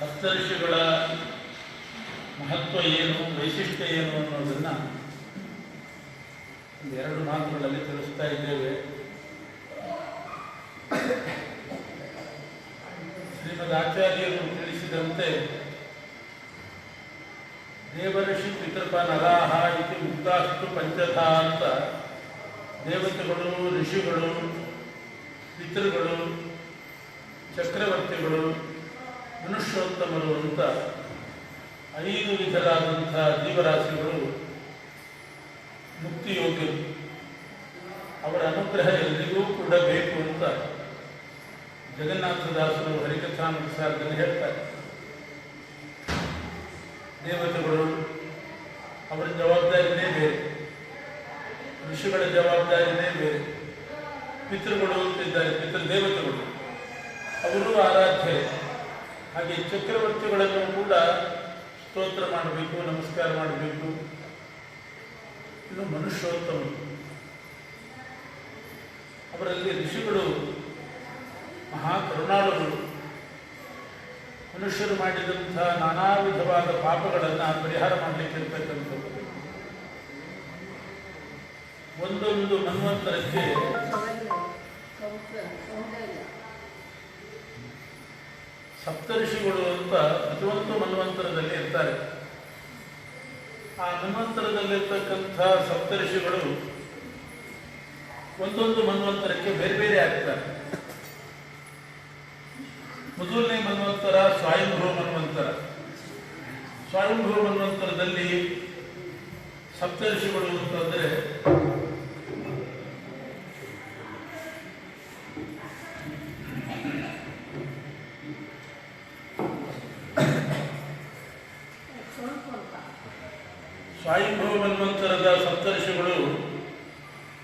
ಸಪ್ತರ್ಷಿಗಳ ಮಹತ್ವ ಏನು, ವೈಶಿಷ್ಟ್ಯ ಏನು ಅನ್ನೋದನ್ನು ಒಂದು ಎರಡು ಮಾತುಗಳಲ್ಲಿ ತಿಳಿಸ್ತಾ ಇದ್ದೇವೆ. ಶ್ರೀಮದ್ ಆಚಾರ್ಯರು ತಿಳಿಸಿದಂತೆ, ದೇವಋಷಿ ಪಿತೃಪ ನರಾಹ ಇತಿ ಮುಕ್ತಾಷ್ಟು ಪಂಚಥ ಅಂತ ದೇವತೆಗಳು, ಋಷಿಗಳು, ಪಿತೃಗಳು, ಚಕ್ರವರ್ತಿಗಳು ಮನುಷ್ಯೋತ್ತಮರು ಅಂತ ಐದು ವಿಧರಾದಂಥ ಜೀವರಾಶಿಗಳು ಮುಕ್ತಿಯೋಗ್ಯರು ಅವರ ಅನುಗ್ರಹ ಎಲ್ರಿಗೂ ಕೂಡ ಬೇಕು ಅಂತ ಜಗನ್ನಾಥದಾಸರು ಹರಿಕಥಾನುಸಾರದಲ್ಲಿ ಹೇಳ್ತಾರೆ. ದೇವತೆಗಳು ಅವರ ಜವಾಬ್ದಾರಿನೇ ಬೇರೆ. ಋಷಿಗಳ ಜವಾಬ್ದಾರಿನೇ ಬೇರೆ. ಪಿತೃಗಳು ಅಂತಿದ್ದಾರೆ, ಪಿತೃದೇವತೆಗಳು. ಅವರು ಆರಾಧ್ಯ. ಹಾಗೆ ಚಕ್ರವರ್ತಿಗಳನ್ನು ಕೂಡ ಸ್ತೋತ್ರ ಮಾಡಬೇಕು, ನಮಸ್ಕಾರ ಮಾಡಬೇಕು. ಇನ್ನು ಮನುಷ್ಯೋತ್ತಮ. ಅವರಲ್ಲಿ ಋಷಿಗಳು ಮಹಾ ಕರುಣಾಳುಗಳು ಮನುಷ್ಯರು ಮಾಡಿದಂಥ ನಾನಾ ವಿಧವಾದ ಪಾಪಗಳನ್ನು ಪರಿಹಾರ ಮಾಡಲಿಕ್ಕೆ ಇರ್ತಕ್ಕಂಥದ್ದು ಒಂದೊಂದು ಮನ್ವಂತರಕ್ಕೆ ಸಪ್ತಋಷಿಗಳು ಅಂತ ಪ್ರತಿಯೊಂದು ಮನ್ವಂತರದಲ್ಲಿ ಇರ್ತಾರೆ. ಆ ಮನ್ವಂತರದಲ್ಲಿರ್ತಕ್ಕಂಥ ಸಪ್ತಋಷಿಗಳು ಒಂದೊಂದು ಮನ್ವಂತರಕ್ಕೆ ಬೇರೆ ಬೇರೆ ಆಗ್ತಾರೆ. ಮೊದಲನೇ ಮನ್ವಂತರ ಸ್ವಾಯಂಭವ ಮನ್ವಂತರ. ಸ್ವಾಯಂಭವ ಮನ್ವಂತರದಲ್ಲಿ ಸಪ್ತಋಷಿಗಳು ಅಂತಂದ್ರೆ ಸ್ವಯಂಭೂ ಮನ್ವಂತರದ ಸಪ್ತರ್ಷಿಗಳು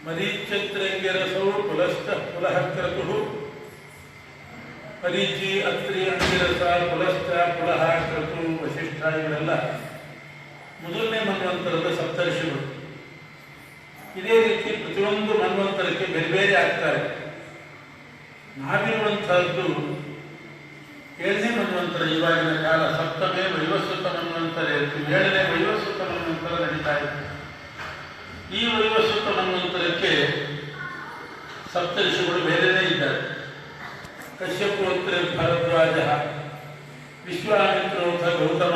ಮರೀಚತ್ರಂಗಿರಸೌ ಕುಲಸ್ಥ ಕುಲಹಕ್ರತು ಕ್ರತು ಮರೀಚಿ ಅತ್ರಿ ಅಂಗಿರಸ ಪುಲಸ್ತ ಕುಲಹ ಕ್ರತು ವಶಿಷ್ಠ ಇವರೆಲ್ಲ ಮೊದಲನೇ ಮನ್ವಂತರದ ಸಪ್ತರ್ಷಿಗಳು. ಇದೇ ರೀತಿ ಪ್ರತಿಯೊಂದು ಮನ್ವಂತರಕ್ಕೆ ಬೇರೆ ಬೇರೆ ಆಗ್ತಾರೆ. ನಾವಿರುವಂತಹದ್ದು ಏಳನೇ ಮನ್ವಂತರ ಇವಾಗಿನ ಕಾಲ ಸಪ್ತಮೇ ವೈವಸ್ವತ ಮನ್ವಂತರ ಇರ್ತೀವಿ ಏಳನೇ ವೈವಸ್ವತ ಮನ್ವಂತರ ನಡೀತಾ ಇತ್ತು. ಈ ವೈವಸ್ವತ ಮನ್ವಂತರಕ್ಕೆ ಸಪ್ತಋಷಿಗಳು ಬೇರೆನೇ ಇದ್ದಾರೆ. ಕಶ್ಯಪೋತ್ರ ಭರದ್ವಾಜ, ವಿಶ್ವಾಮಿತ್ರೋಥ ಗೌತಮ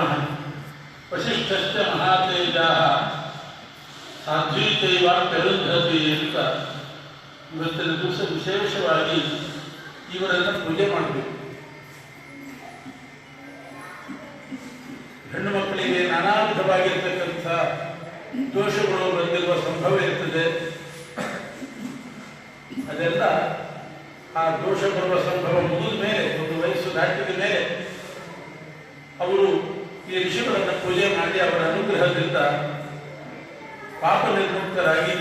ವಶಿಷ್ಠಶ್ಚ ಮಹಾತೇಜ, ಸಾಧ್ವೀತೈವ ಕರುಂಧತಿ ಅಂತ ಇವತ್ತಿನ ದಿವಸ ವಿಶೇಷವಾಗಿ ಇವರನ್ನು ಪೂಜೆ ಮಾಡಬೇಕು. ಹೆಣ್ಣು ಮಕ್ಕಳಿಗೆ ನಾನಾ ವಿಧವಾಗಿರ್ತಕ್ಕಂಥ ದೋಷಗಳು ಬಂದಿರುವ ಸಂಭವ ಇರ್ತದೆ. ಅದೆಲ್ಲ ಆ ದೋಷ ಬರುವ ಸಂಭವ ಮುಗಿದ ಮೇಲೆ, ಒಂದು ವಯಸ್ಸು ದಾಟಿದ ಮೇಲೆ ಅವರು ಈ ಋಷಿಗಳನ್ನು ಪೂಜೆ ಮಾಡಿ ಅವರ ಅನುಗ್ರಹದಿಂದ ಪಾಪ ನಿರ್ಮುಕ್ತರಾಗಿ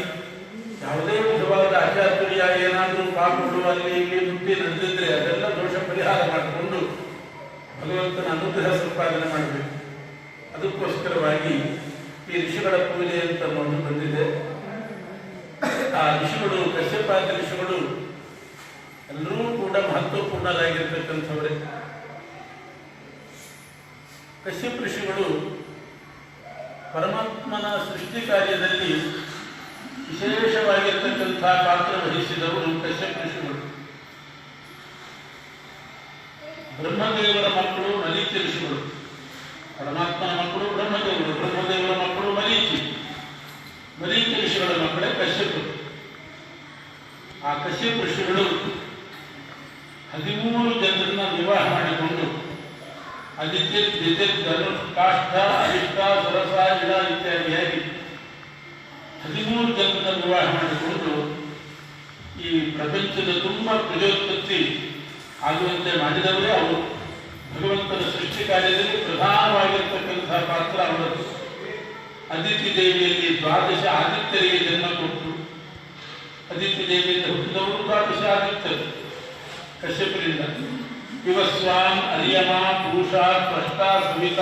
ಯಾವುದೇ ವಿಧವಾದ ಅಚಾತುರ್ಯ ಏನಾದರೂ ಪಾಪಗಳು ಅಲ್ಲಿ ಇಲ್ಲಿ ಮುಟ್ಟಿ ನಡೆದಿದ್ರೆ ಅದೆಲ್ಲ ದೋಷ ಪರಿಹಾರ ಮಾಡಿಕೊಂಡು ಭಗವಂತನ ಅನುಗ್ರಹ ಸಂಪಾದನೆ ಮಾಡಬೇಕು. ಅದಕ್ಕೋಸ್ಕರವಾಗಿ ಈ ಋಷಿಗಳ ಪೂಜೆ ಅಂತ ಒಂದು ಬಂದಿದೆ. ಆ ಋಷಿಗಳು, ಕಶ್ಯಪಾದ ಋಷಿಗಳು ಎಲ್ಲರೂ ಕೂಡ ಮಹತ್ವಪೂರ್ಣರಾಗಿರ್ತಕ್ಕಂಥವರೇ. ಕಶ್ಯಪ ಋಷಿಗಳು ಪರಮಾತ್ಮನ ಸೃಷ್ಟಿ ಕಾರ್ಯದಲ್ಲಿ ವಿಶೇಷವಾಗಿರ್ತಕ್ಕಂಥ ಪಾತ್ರ ವಹಿಸಿದವರು ಕಶ್ಯಪ ಋಷಿಗಳು. ಬ್ರಹ್ಮದೇವರ ಮಕ್ಕಳು ಮರೀಚಿ ಋಷಿಗಳು. ಪರಮಾತ್ಮನ ಮಕ್ಕಳು ಬ್ರಹ್ಮದೇವರು, ಬ್ರಹ್ಮದೇವರ ಮಕ್ಕಳು ಮರೀಚಿ. ಮರೀಚಿ ಋಷಿಗಳ ಮಕ್ಕಳೇ ಕಶ್ಯಪರು. ಆ ಕಶ್ಯಪ ಋಷಿಗಳು ಹದಿಮೂರು ಜನರನ್ನ ವಿವಾಹ ಮಾಡಿಕೊಂಡು ಆದಿತ್ಯ ದಿತಿರ್ ಧನು, ಕಾಷ್ಠ ಅರಿಷ್ಟ ಸರಸ, ಇಳ ಇತ್ಯಾದಿಯಾಗಿ ಹದಿಮೂರು ಜನರನ್ನ ವಿವಾಹ ಮಾಡಿಕೊಂಡು ಈ ಪ್ರಪಂಚದ ತುಂಬ ಪ್ರಜೋತ್ಪತ್ತಿ ಆಗುವಂತೆ ಮಾಡಿದವರೇ ಅವರು. ಭಗವಂತನ ಸೃಷ್ಟಿ ಕಾರ್ಯದಲ್ಲಿ ಪ್ರಧಾನವಾಗಿರ್ತಕ್ಕಂತಹ ಪಾತ್ರ ಅವರದ್ದು ಅದಿತಿ ದೇವಿಯಲ್ಲಿ ದ್ವಾದಶ ಆದಿತ್ಯರಿಗೆ ಜನ್ಮ ಕೊಟ್ಟು ಅದಿತಿ ದೇವಿಯಿಂದ ಹುಟ್ಟಿದವರು ದ್ವಾದಶ ಆದಿತ್ಯರು. ಕಶ್ಯಪರಿಂದ ಇವಸ್ವಾಂ ಅರಿಯಮ ಪುರುಷ ಸ್ಪಷ್ಟ ಸವಿತ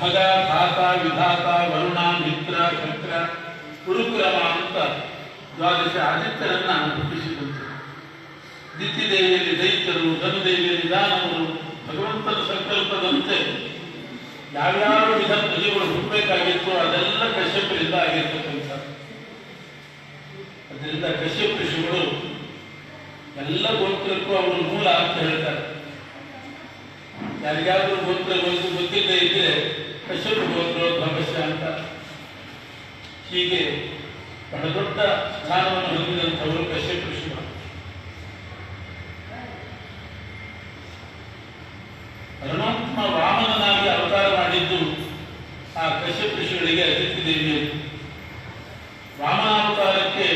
ಭಗ ಭಾತ ವಿಧಾತ ವರುಣ ಮಿತ್ರ ಚಕ್ರ ಗುರುಕ್ರಮ ಅಂತ ದ್ವಾದಶ ಆದಿತ್ಯರನ್ನ ಹುಟ್ಟಿಸಿದಂತೆ. ದಿತ್ತಿದೇವಿಯಲ್ಲಿ ದೈತ್ಯರು, ಧನುದೇವಿಯಲ್ಲಿ ದಾನವರು ಭಗವಂತನ ಸಂಕಲ್ಪದಂತೆ ಯಾವ್ಯಾವ ವಿಧ ಪ್ರಜೆಗಳು ಹುಟ್ಟಬೇಕಾಗಿತ್ತು ಅದೆಲ್ಲ ಕಶ್ಯಪರಿಂದ ಆಗಿರ್ತಕ್ಕಂಥ. ಅದರಿಂದ ಕಶ್ಯಪ ಋಷಿಗಳು ಎಲ್ಲ ಗೋತ್ರಕ್ಕೂ ಅವರು ಮೂಲ ಅಂತ ಹೇಳ್ತಾರೆ. ಯಾರಿಗಾದ್ರೂ ಗೋತ್ರ ಗೊತ್ತಿಲ್ಲದೆ ಇದ್ರೆ ಕಶ್ಯಪ ಗೋತ್ರ ಭವಿಷ್ಯ ಅಂತ. ಹೀಗೆ ಬಹಳ ದೊಡ್ಡ ಸ್ಥಾನವನ್ನು ಹೊಂದಿದಂಥವರು ಕಶ್ಯಪ ಋಷಿಗಳು ಪರಮಾತ್ಮ ವಾಮನನಾಗಿ ಅವತಾರ ಮಾಡಿದ್ದು ಕಶ್ಯಪ ಋಷಿಗಳಿಗೆ ಅತಿಥಿ ದೇವಿಯರು ವಾಮನಾವತಾರಕ್ಕೆ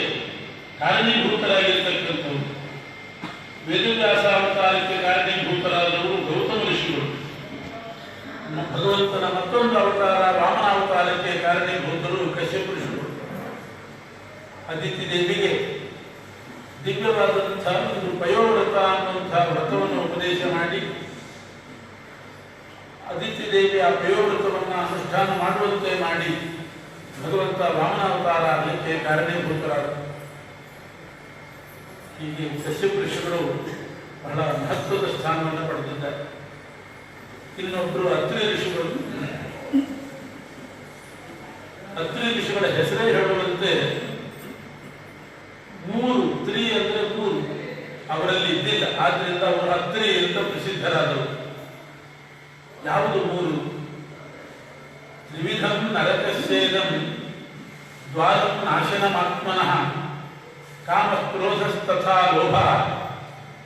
ಕಾರಣೀಭೂತರಾಗಿರ್ತಕ್ಕಂಥವ್ರು. ವೇದವ್ಯಾಸ ಅವತಾರಕ್ಕೆ ಕಾರಣೀಭೂತರಾದವರು ಗೌತಮ ಋಷಿಗಳು. ಭಗವಂತನ ಮತ್ತೊಂದು ಅವತಾರ ವಾಮನ ಅವತಾರಕ್ಕೆ ಕಾರಣೀಭೂತರು ಕಶ್ಯಪ ಋಷಿಗಳು. ಅದಿತಿ ದೇವಿಗೆ ದಿವ್ಯವಾದಂತಹ ಒಂದು ಪಯೋವ್ರತ ಅನ್ನುವಂತಹ ವ್ರತವನ್ನು ಉಪದೇಶ ಮಾಡಿ ಅದಿತಿ ದೇವಿ ಆ ಅನುಷ್ಠಾನ ಮಾಡುವಂತೆ ಮಾಡಿ ಭಗವಂತ ರಾಮನಾವತಾರ ಅದಕ್ಕೆ ಕಾರಣೀಭೂತರಾದರು ಹೀಗೆ ಕಶ್ಯಪ ಋಷಿಗಳು ಬಹಳ ಮಹತ್ವದ ಸ್ಥಾನವನ್ನು ಪಡೆದಿದ್ದಾರೆ. ಇನ್ನೊಬ್ಬರು ಅತ್ರಿ ಋಷಿಗಳು. ಅತ್ರಿ ಋಷಿಗಳ ಹೆಸರೇ ಹೇಳುವಂತೆ ಮೂರು ತ್ರಿ ಅಂದ್ರೆ ಮೂರು. ಅವರಲ್ಲಿ ಇದ್ದಿಲ್ಲ. ಆದ್ರಿಂದ ಅವರು ಅತ್ರಿ ಅಂತ ಪ್ರಸಿದ್ಧರಾದರು. ಯಾವುದು ಮೂರು? ತ್ರಿವಿಧಂ ನರಕಸ್ಯೇದಂ ದ್ವಾರಂ ನಾಶನಮಾತ್ಮನಃ ಕಾಮ ಕ್ರೋಧಸ್ತಥಾ ಲೋಭ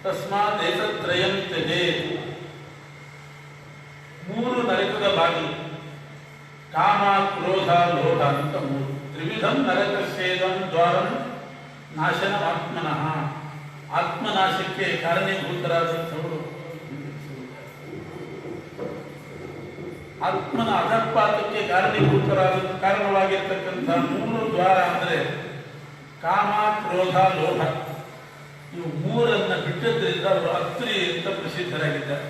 ತಸ್ಮಾತ್ ಏತತ್ರಯಂ ತ್ಯಜೇತ್ ಮೂರು ನರಕದ ಬಾಗಿಲು ಕಾಮ ಕ್ರೋಧ ಲೋಭ ಅಂತ ಮೂರು ತ್ರಿವಿಧಂ ನರಕಸ್ಯೇದಂ ದ್ವಾರಂ ನಾಶನಮಾತ್ಮನಃ ಆತ್ಮನಾಶಕ್ಕೆ ಕಾರಣೀಭೂತರಾದಂಥವರು ಆತ್ಮನ ಅಧಪಾತಕ್ಕೆ ಕಾರಣೀಭೂತರಾದ ಕಾರಣವಾಗಿರ್ತಕ್ಕಂಥ ಮೂರು ದ್ವಾರ ಅಂದರೆ ಕಾಮ ಕ್ರೋಧ ಲೋಭ ಇವು ಮೂರನ್ನ ಬಿಟ್ಟದ್ರಿಂದ ಅವರು ಅತ್ರಿ ಅಂತ ಪ್ರಸಿದ್ಧರಾಗಿದ್ದಾರೆ.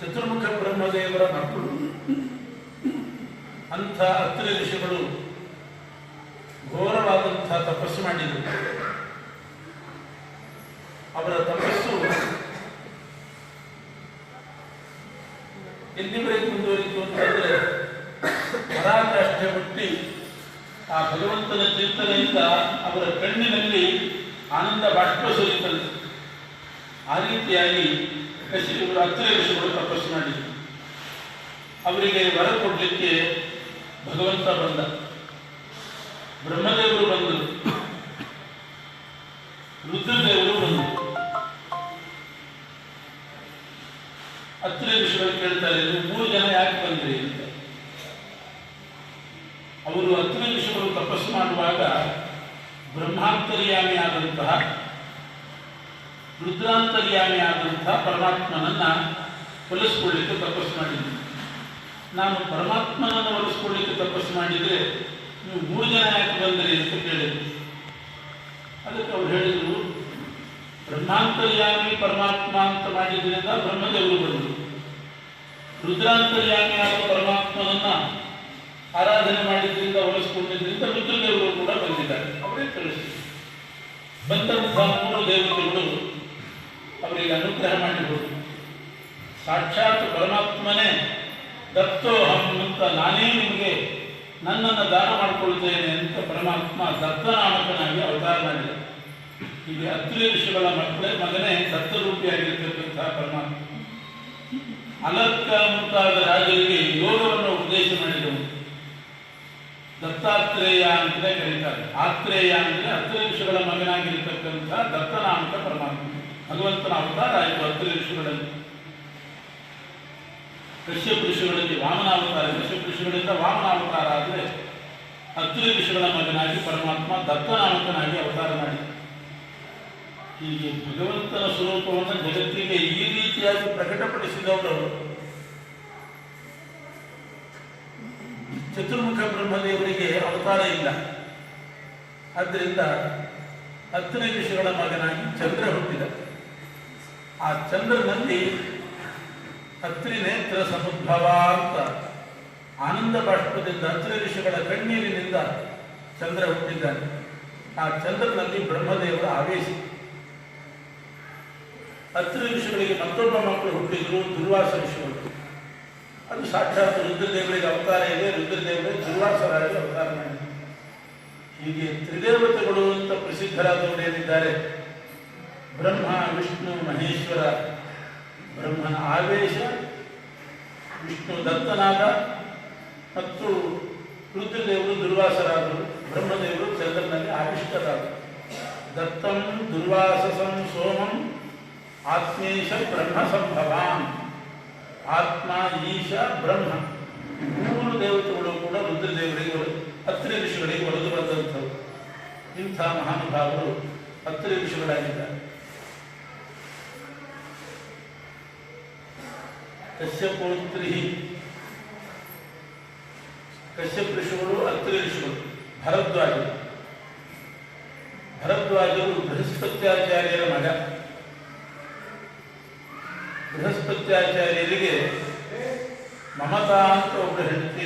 ಚತುರ್ಮುಖ ಬ್ರಹ್ಮದೇವರ ಮಕ್ಕಳು. ಅಂಥ ಅತ್ರಿ ಋಷಿಗಳು ಘೋರವಾದಂಥ ತಪಸ್ಸು ಮಾಡಿದರು. ಅವರ ತಪಸ್ಸು ಎಲ್ಲಿವರೆಗೆ ಮುಂದುವರಿತು ಅಂತಂದ್ರೆ ಪರಾಕಾಷ್ಠೆ ಹುಟ್ಟಿ ಆ ಭಗವಂತನ ಚಿಂತನೆಯಿಂದ ಅವರ ಕಣ್ಣಿನಲ್ಲಿ ಆನಂದ ಬಾಷ್ಪ ಸುರಿತಂತೆ. ಆ ರೀತಿಯಾಗಿ ಕಶಿಗಳು ಹತ್ತಿರ ಋಷಿಗಳು ತಪಸ್ಸು ಮಾಡಿದರು. ಅವರಿಗೆ ವರ ಕೊಡಲಿಕ್ಕೆ ಭಗವಂತ ಬಂದ. ಬ್ರಹ್ಮದೇವರು ಬಂದರು. ರುದ್ರದೇವರು ಕೇಳ್ತಾರೆ ನೀವು ಮೂರು ಜನ ಯಾಕೆ ಬಂದ್ರಿ ಅಂತ? ಅವರು ಹತ್ತು ನಿಮಿಷಗಳು ತಪಸ್ಸು ಮಾಡುವಾಗ ಬ್ರಹ್ಮಾಂತರ್ಯಾಮಿ ಆದಂತಹ, ರುದ್ರಾಂತರ್ಯಾಮಿ ಆದಂತಹ ಪರಮಾತ್ಮನನ್ನ ಹೊಲಿಸ್ಕೊಳ್ಳಿಕ್ಕೆ ತಪಸ್ಸು ಮಾಡಿದ್ದೀನಿ ನಾನು ಪರಮಾತ್ಮನನ್ನು ಹೊಲಿಸ್ಕೊಳ್ಳಿಕ್ಕೆ ತಪಸ್ಸು ಮಾಡಿದ್ರೆ ನೀವು ಮೂರು ಜನ ಯಾಕೆ ಬಂದ್ರಿ ಅಂತ ಕೇಳಿದ್ರು ಅದಕ್ಕೆ ಅವ್ರು ಹೇಳಿದ್ರು, ಬ್ರಹ್ಮಾಂತರ್ಯಾಮಿ ಪರಮಾತ್ಮ ಅಂತ ಮಾಡಿದ್ರಿಂದ ಬ್ರಹ್ಮದೇವರು ಬಂದರು. ರುದ್ರಾಂತರ್ಯಾಮಿ ಆದ ಪರಮಾತ್ಮನನ್ನ ಆರಾಧನೆ ಮಾಡಿದ್ರಿಂದ ಒಲಿಸ್ಕೊಂಡಿದ್ರಿಂದ ರುದ್ರದೇವರು ಕೂಡ ಬಂದಿದ್ದಾರೆ. ಅವರೇ ಕಳಿಸಿದ್ರು ಬಂದಂತಹ ಮೂರು ದೇವತೆಗಳು ಅವರಿಗೆ ಅನುಗ್ರಹ ಮಾಡಿದರು ಸಾಕ್ಷಾತ್ ಪರಮಾತ್ಮನೇ ದತ್ತೋಹಂ ಅಂತ ನಾನೇ ನಿಮಗೆ ನನ್ನನ್ನು ದಾನ ಮಾಡಿಕೊಳ್ತೇನೆ ಅಂತ ಪರಮಾತ್ಮ ದತ್ತನಾಮಕನಾಗಿ ಅವತಾರ ಮಾಡಿದ. ಹೀಗೆ ಅತ್ರಿ ಋಷಿಗಳ ಮಕ್ಕಳೇ ಮಗನೇ ದತ್ತರೂಪಿಯಾಗಿರ್ತಕ್ಕಂತಹ ಪರಮಾತ್ಮ. ಅಲರ್ಕ ಮುಂತಾದ ರಾಜರಿಗೆ ಯೋಗವನ್ನು ಉಪದೇಶ ಮಾಡಿದವು. ದತ್ತಾತ್ರೇಯ ಅಂತಲೇ ಕರೀತಾರೆ. ಆತ್ರೇಯ ಅಂದ್ರೆ ಹತ್ತು ಋಷಿಗಳ ಮಗನಾಗಿರ್ತಕ್ಕಂಥ ದತ್ತನಾಮಕ ಪರಮಾತ್ಮ. ಭಗವಂತನ ಅವತಾರ ಆಯಿತು ಅತ್ರಿ ಋಷಿಗಳಲ್ಲಿ ಕಶ್ಯಪ ಋಷಿಗಳಲ್ಲಿ ವಾಮನಾವತಾರ ಕಶ್ಯಪ ಋಷಿಗಳಿಂದ ವಾಮನಾವತಾರ ಆದರೆ ಹತ್ತು ಋಷಿಗಳ ಮಗನಾಗಿ ಪರಮಾತ್ಮ ದತ್ತನಾಮಕನಾಗಿ ಅವತಾರ ಮಾಡಿ ಹೀಗೆ ಭಗವಂತನ ಸ್ವರೂಪವನ್ನು ಜಗತ್ತಿಗೆ ಈ ರೀತಿಯಾಗಿ ಪ್ರಕಟಪಡಿಸಿದವರು ಚತುರ್ಮುಖ ಬ್ರಹ್ಮದೇವರಿಗೆ ಅವತಾರ ಇಲ್ಲ. ಆದ್ದರಿಂದ ಹತ್ತನೇ ವಿಷಯಗಳ ಮಗನಾಗಿ ಚಂದ್ರ ಹುಟ್ಟಿದ. ಆ ಚಂದ್ರನಲ್ಲಿ ಹತ್ರಿ ನೇತ್ರ ಸಮುದ್ಭವ ಅಂತ ಆನಂದ ಬಾಷ್ಪದಿಂದ ಹತ್ರಿ ಋಷಿಗಳ ಕಣ್ಣೀರಿನಿಂದ ಚಂದ್ರ ಹುಟ್ಟಿದ್ದಾನೆ. ಆ ಚಂದ್ರನಲ್ಲಿ ಬ್ರಹ್ಮದೇವರ ಆವೇಶ. ಅತ್ರಿ ನಿಮಿಷಗಳಿಗೆ ಮತ್ತೊಬ್ಬ ಮಕ್ಕಳು ಹುಟ್ಟಿದ್ರು, ದುರ್ವಾಸ ಋಷಿಗಳು ಅದು ಸಾಕ್ಷಾತ್ ರುದ್ರದೇವರಿಗೆ ಅವತಾರ ಇದೆ, ರುದ್ರದೇವರು ದುರ್ವಾಸರಾಗಿ ಅವತಾರ ಮಾಡಿದ್ದಾರೆ ಹೀಗೆ ತ್ರಿದೇವತೆಗಳು ಅಂತ ಪ್ರಸಿದ್ಧರಾದವರು ಏನಿದ್ದಾರೆ ಬ್ರಹ್ಮ, ವಿಷ್ಣು, ಮಹೇಶ್ವರ. ಬ್ರಹ್ಮನ ಆವೇಶ, ವಿಷ್ಣು ದತ್ತನಾದ ಮತ್ತು ರುದ್ರದೇವರು ದುರ್ವಾಸರಾದರು. ಬ್ರಹ್ಮದೇವರು ಚಂದ್ರನಲ್ಲಿ ಆವಿಷ್ಟರಾದರು. ದತ್ತಂ ದುರ್ವಾಸಸಂ ಸೋಮಂ ಆತ್ಮೇಶ ಬ್ರಹ್ಮ ಸಂಭವಾನ್ ಆತ್ಮ ಈಶ ಬ್ರಹ್ಮ ಮೂರು ದೇವತೆಗಳು ಕೂಡ ರುದ್ರದೇವರಿಗೆ ಒಲ- ಅತ್ರಿ ಋಷಿಗಳಿಗೆ ಒಲಿದು ಬಂದಂಥವು ಇಂಥ ಮಹಾನುಭಾವರು ಅತ್ರಿ ಋಷಿಗಳಾಗಿದ್ದಾರೆ ಕಶ್ಯಪೋತ್ರಿ ಕಶ್ಯಪ ಋಷಿಗಳು ಅತ್ರಿ ಋಷಿಗಳು ಭರದ್ವಾಜರು ಭರದ್ವಾಜರು ಬೃಹಸ್ಪತ್ಯಾಚಾರ್ಯರ ಮಗ ಬೃಹಸ್ಪತ್ಯಾಚಾರ್ಯರಿಗೆ ಮಮತಾ ಅಂತ ಒಬ್ಬ ಹೆಂಡತಿ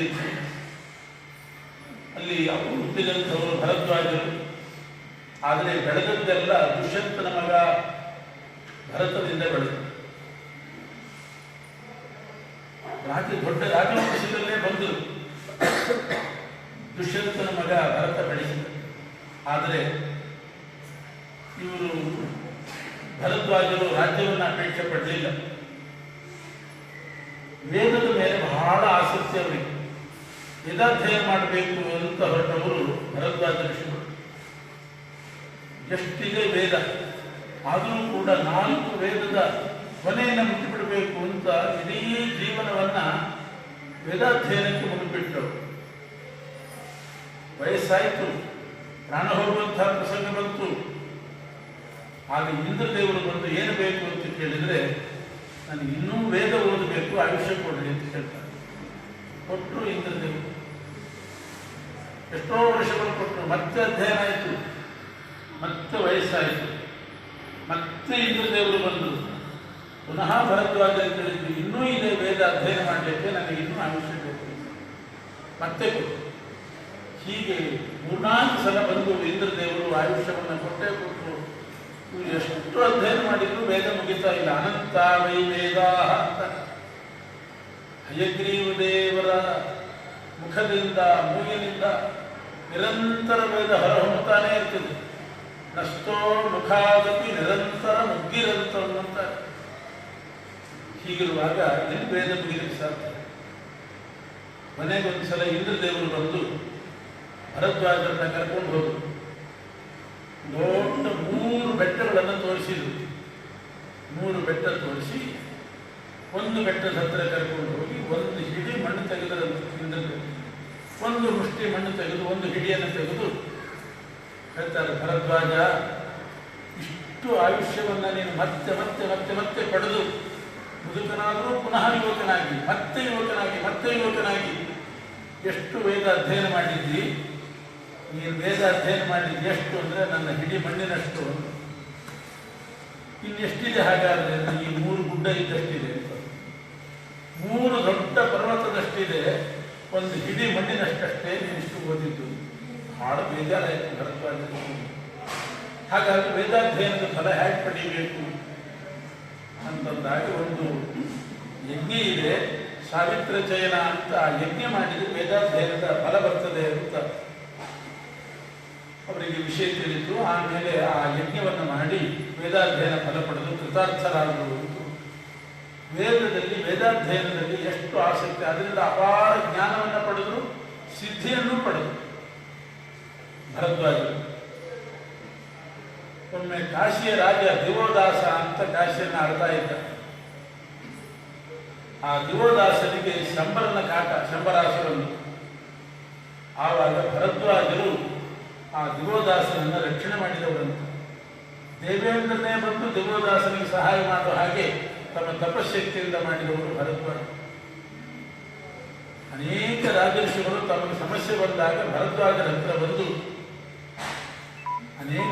ಅಲ್ಲಿ ಅವರು ಹುಟ್ಟಿದಂಥವರು ಭರದ್ವಾಜರು. ಆದರೆ ಬೆಳೆದದ್ದೆಲ್ಲ ದುಷ್ಯಂತನ ಮಗ ಭರತದಿಂದ ಬೆಳೆದ. ರಾಜ, ದೊಡ್ಡ ರಾಜವಂಶದಲ್ಲೇ ಬಂದರು ದುಷ್ಯಂತನ ಮಗ ಭರತ ಬೆಳೆಸಿದ. ಆದರೆ ಇವರು ಭರದ್ವಾಜರು ರಾಜ್ಯವನ್ನು ಅಪೇಕ್ಷೆ ಪಡಲಿಲ್ಲ. ವೇದದ ಮೇಲೆ ಬಹಳ ಆಸಕ್ತಿ ಅವರಿಗೆ. ವೇದಾಧ್ಯಯನ ಮಾಡಬೇಕು ಅಂತ ಹೊರಟವರು ಭರದ್ವಾಜ ಋಷಿಗಳು. ಎಷ್ಟಿದೆ ವೇದ? ಆದರೂ ಕೂಡ ನಾಲ್ಕು ವೇದದ ಕೊನೆಯನ್ನು ಮುಟ್ಟಿಬಿಡಬೇಕು ಅಂತ ಇಡೀ ಜೀವನವನ್ನ ವೇದಾಧ್ಯಯನಕ್ಕೆ ಮುಗಿಬಿಟ್ಟರು ವಯಸ್ಸಾಯಿತು. ಪ್ರಾಣ ಹೋಗುವಂತಹ ಪ್ರಸಂಗ ಬಂತು. ಆಗ ಇಂದ್ರದೇವರು ಬಂದು ಏನು ಬೇಕು ಅಂತ ಕೇಳಿದರೆ ನನಗೆ ಇನ್ನೂ ವೇದ ಓದಬೇಕು, ಆಯುಷ್ಯ ಕೊಡಲಿ ಅಂತ ಹೇಳ್ತಾರೆ. ಕೊಟ್ಟರು ಇಂದ್ರದೇವರು ಎಷ್ಟೋ ವರ್ಷಗಳು ಕೊಟ್ಟರು ಮತ್ತೆ ಅಧ್ಯಯನ ಆಯಿತು, ಮತ್ತೆ ವಯಸ್ಸಾಯಿತು, ಮತ್ತೆ ಇಂದ್ರದೇವರು ಬಂದರು. ಪುನಃ ಭರದ್ವಾಜ ಹೇಳಿದ್ರು ಇನ್ನೂ ಇದೆ ವೇದ ಅಧ್ಯಯನ ಮಾಡಲಿಕ್ಕೆ, ನನಗೆ ಇನ್ನೂ ಆಯುಷ್ಯ ಬೇಕು ಮತ್ತೆ ಹೀಗೆ ಮೂರ್ನಾಲ್ಕು ಸಲ ಬಂದು ಇಂದ್ರದೇವರು ಆಯುಷ್ಯವನ್ನು ಕೊಟ್ಟೇ ಕೊಟ್ಟರು ಎಷ್ಟು ಅಧ್ಯಯನ ಮಾಡಿದ್ರು ವೇದ ಮುಗಿತಾ ಇಲ್ಲ. ಅನಂತ ವೈ ವೇದ ಹಯಗ್ರೀವ ದೇವರ ಮುಖದಿಂದ, ಮೂಗಿನಿಂದ ನಿರಂತರ ವೇದ ಹೊರಹೊಮ್ಮತಾನೇ ಇರ್ತದೆ. ನಷ್ಟೋ ಮುಖಾಗತಿ ನಿರಂತರ ಮುಗ್ಗಿರಂತ ಅಂತ ಹೀಗಿರುವಾಗ ಎಲ್ಲಿ ವೇದ ಮುಗಿಲಿಕ್ಕೆ ಸಾಧ್ಯ. ಇಂದ್ರ ದೇವರು ಬಂದು ಭರದ್ವಾಜರನ್ನ ಕರ್ಕೊಂಡು ಹೋದರು. ದೊಡ್ಡ ಮೂರು ಬೆಟ್ಟಗಳನ್ನು ತೋರಿಸಿದ್ರು. ಮೂರು ಬೆಟ್ಟ ತೋರಿಸಿ, ಒಂದು ಬೆಟ್ಟದ ಹತ್ತಿರ ಕರ್ಕೊಂಡು ಹೋಗಿ, ಒಂದು ಹಿಡಿ ಮಣ್ಣು ತೆಗೆದರಿಂದ ಒಂದು ಮುಷ್ಟಿ ಮಣ್ಣು ತೆಗೆದು, ಒಂದು ಹಿಡಿಯನ್ನು ತೆಗೆದು ಹೇಳ್ತಾರೆ, ಭರದ್ವಾಜ, ಇಷ್ಟು ಆಯುಷ್ಯವನ್ನು ನೀನು ಮತ್ತೆ ಮತ್ತೆ ಮತ್ತೆ ಮತ್ತೆ ಪಡೆದು ಮುದುಕನಾದರೂ ಪುನಃ ಯುವಕನಾಗಿ, ಮತ್ತೆ ಯುವಕನಾಗಿ ಮತ್ತೆ ಯುವಕನಾಗಿ ಎಷ್ಟು ವೇದ ಅಧ್ಯಯನ ಮಾಡಿದ್ದಿ? ನೀನು ವೇದ ಅಧ್ಯಯನ ಮಾಡಿ ಎಷ್ಟು ಅಂದರೆ ನನ್ನ ಹಿಡಿ ಮಣ್ಣಿನಷ್ಟು. ಇನ್ನೆಷ್ಟಿದೆ ಹಾಗಾದರೆ? ಈ ಮೂರು ಗುಡ್ಡ ಇದ್ದಷ್ಟಿದೆ. ಮೂರು ದೊಡ್ಡ ಪರ್ವತದಷ್ಟಿದೆ. ಒಂದು ಹಿಡಿ ಮಣ್ಣಿನಷ್ಟಷ್ಟೇ ಇಷ್ಟು ಓದಿದ್ದು. ಭಾಳ ಬೇಜಾರಾಯಿತು ಭರದ್ವಾಜ ಹಾಗಾಗಿ ವೇದಾಧ್ಯಯನದ ಫಲ ಹೇಗೆ ಪಡೀಬೇಕು? ಅಂತಂದಾಗ ಒಂದು ಯಜ್ಞ ಇದೆ. ಸಾವಿತ್ರ ಚಯನ ಅಂತ ಆ ಯಜ್ಞ ಮಾಡಿದ್ರೆ ವೇದಾಧ್ಯಯನದ ಫಲ ಬರ್ತದೆ ಅಂತ ಅವರಿಗೆ ವಿಷಯ ತಿಳಿದು ಆಮೇಲೆ ಆ ಯಜ್ಞವನ್ನು ಮಾಡಿ ವೇದಾಧ್ಯಯನ ಫಲ ಪಡೆದು ಕೃತಾರ್ಥರಾದರು ವೇದದಲ್ಲಿ, ವೇದಾಧ್ಯಯನದಲ್ಲಿ ಎಷ್ಟು ಆಸಕ್ತಿ, ಅದರಿಂದ ಅಪಾರ ಜ್ಞಾನವನ್ನು ಪಡೆದರು, ಸಿದ್ಧಿಯನ್ನು ಪಡೆದರು. ಭರದ್ವಾಜರು. ಒಮ್ಮೆ ಕಾಶಿಯ ರಾಜ ದಿವೋದಾಸ ಅಂತ ಕಾಶಿಯನ್ನು ಆಡ್ತಾ ಇದ್ದ ಆ ದಿವೋದಾಸನಿಗೆ ಶಂಬರನ ಕಾಟ ಶಂಬರಾಸರನ್ನು ಆವಾಗ ಭರದ್ವಾಜರು ಆ ದಿವೋದಾಸನನ್ನು ರಕ್ಷಣೆ ಮಾಡಿದವರಂತೆ. ದೇವೇಂದ್ರನೇ ಬಂದು ದಿವೋದಾಸನಿಗೆ ಸಹಾಯ ಮಾಡುವ ಹಾಗೆ ತಮ್ಮ ತಪಶಕ್ತಿಯಿಂದ ಮಾಡಿದವರು ಭರದ್ವಾಜ. ಅನೇಕ ರಾಜಋಷಿಗಳು ತಮಗೆ ಸಮಸ್ಯೆ ಬಂದಾಗ ಭರದ್ವಾಜರ ಹತ್ರ ಬಂದು ಅನೇಕ